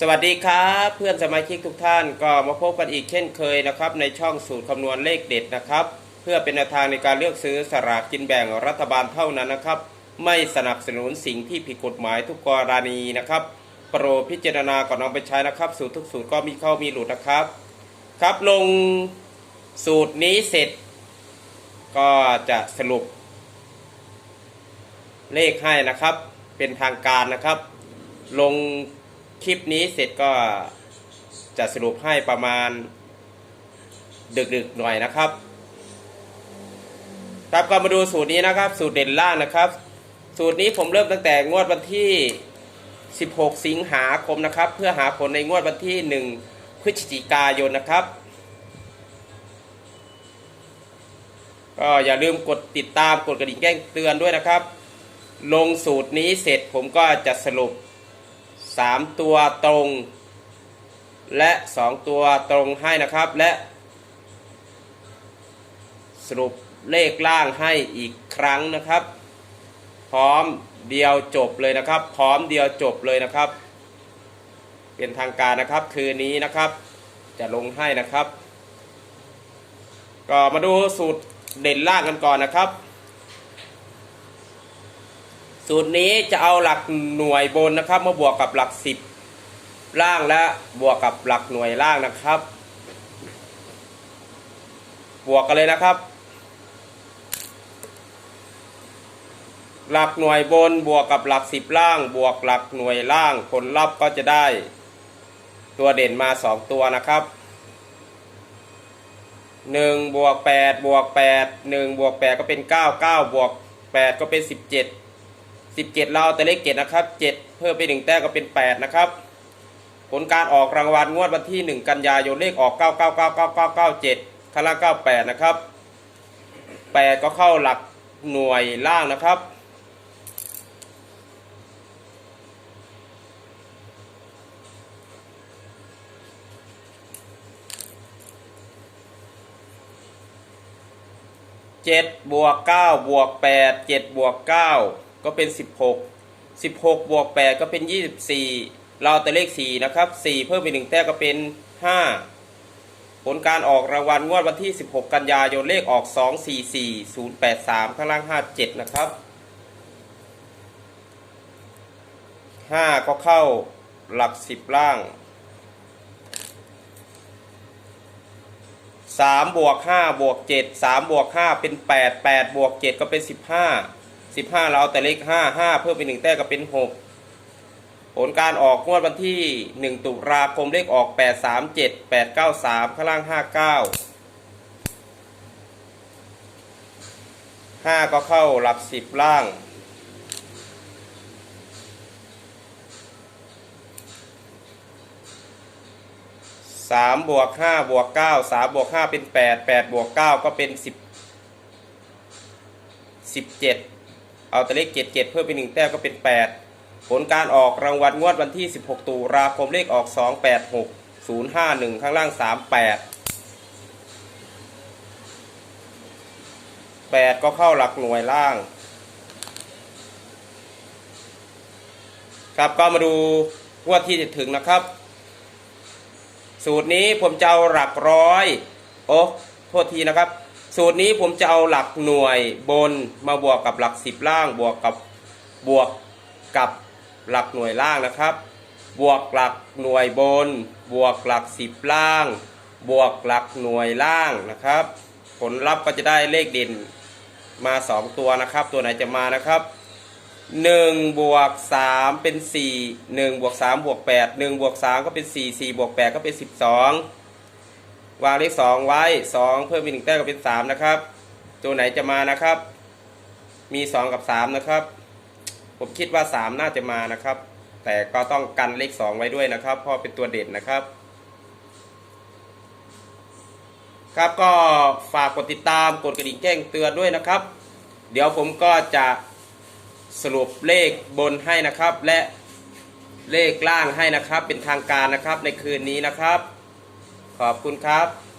สวัสดีครับเพื่อนสมาชิกทุกท่านก็มาพบกันอีกเช่นเคยนะครับ ในช่องสูตรคำนวณเลขเด็ดนะครับ เพื่อเป็นแนวทางในการเลือกซื้อสลากกินแบ่งรัฐบาลเท่านั้นนะครับ ไม่สนับสนุนสิ่งที่ผิดกฎหมายทุกกรณีนะครับ โปรดพิจารณาก่อนนำไปใช้นะครับ สูตรทุกสูตรก็มีเข้ามีหลุดนะครับ ครับลงสูตรนี้เสร็จ ก็จะสรุป เลขให้นะครับ เป็นทางการนะครับ ลง คลิปนี้เสร็จก็จะสรุปให้ประมาณ ดึกๆหน่อยนะครับ ครับก็มาดูสูตรนี้นะครับ สูตรเด่นล่างนะครับ สูตรนี้ผมเริ่มตั้งแต่งวดวันที่ 16 สิงหาคมนะครับ เพื่อหาผลในงวดวันที่ 1 พฤศจิกายนนะครับก็อย่าลืมกดติดตามกดกระดิ่งแจ้งเตือนด้วยนะครับ ลงสูตรนี้เสร็จผมก็จะสรุป 3ตัวตรง และ2ตัวตรงให้นะครับ และ สรุปเลขล่างให้อีกครั้งนะครับ พร้อมเดียวจบเลยนะครับ พร้อมเดียวจบเลยนะครับ เป็นทางการนะครับคืนนี้นะครับ จะลงให้นะครับ ก็มาดูสูตรเด่นล่างกันก่อนนะครับ สูตรนี้จะเอาหลักหน่วยบนนะครับมาบวกกับหลักสิบล่างและบวกกับหลักหน่วยล่างนะครับ บวกกันเลยนะครับ หลักหน่วยบนบวกกับหลักสิบล่าง บวกหลักหน่วยล่างผลลัพธ์ก็จะได้ ตัวเด่นมาสองตัวนะครับหนึ่งบวกแปดบวกแปดหนึ่งบวกแปดก็เป็นเก้าเก้าบวกแปดก็เป็นสิบเจ็ด สิบเจ็ดเราแต่เลขเจ็ดนะครับเจ็ดเพิ่มไปหนึ่งแต้มก็เป็นแปดนะครับ ผลการออกรางวัลงวดวันที่หนึ่งกันยายนเลขออกเก้าเก้าเก้าเก้าเก้าเก้าเจ็ดข้างล่างเก้าแปดนะครับแปดก็เข้าหลักหน่วยล่างนะครับเจ็ดบวกเก้าบวกแปดเจ็ดบวกเก็เป็นสิบหกสิบหกบวกแปดก็เป็นยี่สิบสี่เราแต่เลขสี่นะครับสี่เพิ่มไปหนึ่งแต้มก็เป็นห้าผลการออกรางวัลงวดวันที่ 16 กันยายนเลขออก 2 4 4 0 8 3 ข้างล่าง 57 นะครับ 5 ก็เข้าหลัก 10 ล่างสามบวกห้าบวกเจ็ดสามบวกห้าเป็นแปดแปดบวกเจ็ดก็เป็นสิบห้า สิบห้าเราเอาแต่เลขห้าห้าเพิ่มเป็นหนึ่งแต้ก็เป็นหกผลการออกงวดวันที่หนึ่งตุลาคมเลขออกแปดสามเจ็ดแปดเก้าสามข้างล่างห้าเก้าห้าก็เข้าหลักสิบล่างสามบวกห้าบวกเก้าสามบวกห้าเป็นแปดแปดบวกเก้าก็เป็นสิบสิบเจ็ด เอาแต่เลขเจ็ดเจ็ดเพิ่มเป็นหนึ่งแต้มก็เป็นแปดผลการออกรางวัลงวดวันที่ 16 ตุลาคมเลขออก 2 8 6 0 5 1 ข้างล่าง 3 8 8 ก็เข้าหลักหน่วยล่าง ครับก็มาดูงวดที่จะถึงนะครับ สูตรนี้ผมจะเอาหลักร้อย โอ้โทษทีนะครับ สูตรนี้ผมจะเอาหลักหน่วยบนมาบวกกับหลักสิบล่างบวกกับบวกกับหลักหน่วยล่างนะครับ บวกหลักหน่วยบน บวกหลักสิบล่าง บวกหลักหน่วยล่างนะครับ ผลลัพธ์ก็จะได้เลขเด่นมาสองตัวนะครับ ตัวไหนจะมานะครับหนึ่งบวกสามเป็นสี่หนึ่งบวกสามบวกแปดหนึ่งบวกสามก็เป็นสี่สี่บวกแปดก็เป็นสิบสอง วางเลขสองไว้สองเพิ่มอีกหนึ่งแต้มก็เป็นสามนะครับ ตัวไหนจะมานะครับ มีสองกับสามนะครับ ผมคิดว่าสามน่าจะมานะครับ แต่ก็ต้องกันเลขสองไว้ด้วยนะครับเพราะเป็นตัวเด่นนะครับ ครับก็ฝากกดติดตามกดกระดิ่งแจ้งเตือนด้วยนะครับ เดี๋ยวผมก็จะสรุปเลขบนให้นะครับ และเลขล่างให้นะครับ เป็นทางการนะครับในคืนนี้นะครับ ขอบคุณครับ